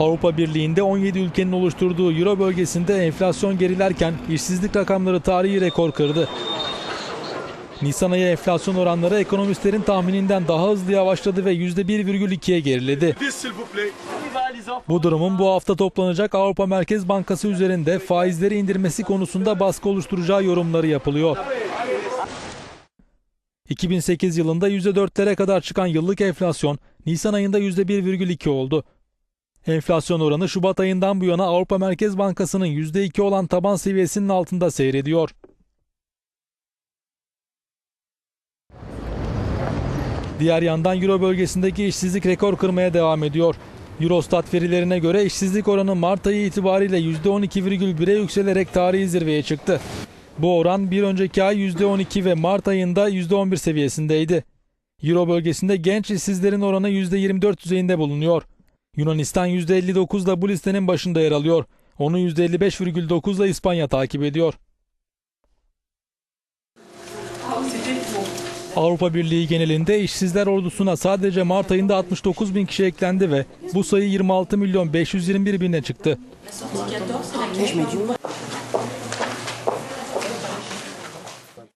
Avrupa Birliği'nde 17 ülkenin oluşturduğu Euro bölgesinde enflasyon gerilerken işsizlik rakamları tarihi rekor kırdı. Nisan ayı enflasyon oranları ekonomistlerin tahmininden daha hızlı yavaşladı ve %1,2'ye geriledi. Bu durumun bu hafta toplanacak Avrupa Merkez Bankası üzerinde faizleri indirmesi konusunda baskı oluşturacağı yorumları yapılıyor. 2008 yılında %4'lere kadar çıkan yıllık enflasyon Nisan ayında %1,2 oldu. Enflasyon oranı Şubat ayından bu yana Avrupa Merkez Bankası'nın %2 olan taban seviyesinin altında seyrediyor. Diğer yandan Euro bölgesindeki işsizlik rekor kırmaya devam ediyor. Eurostat verilerine göre işsizlik oranı Mart ayı itibariyle %12,1'e yükselerek tarihi zirveye çıktı. Bu oran bir önceki ay %12 ve Mart ayında %11 seviyesindeydi. Euro bölgesinde genç işsizlerin oranı %24 düzeyinde bulunuyor. Yunanistan %59 ile bu listenin başında yer alıyor. Onu %55,9 ile İspanya takip ediyor. Avrupa Birliği genelinde işsizler ordusuna sadece Mart ayında 69 bin kişi eklendi ve bu sayı 26 milyon 521 bine çıktı.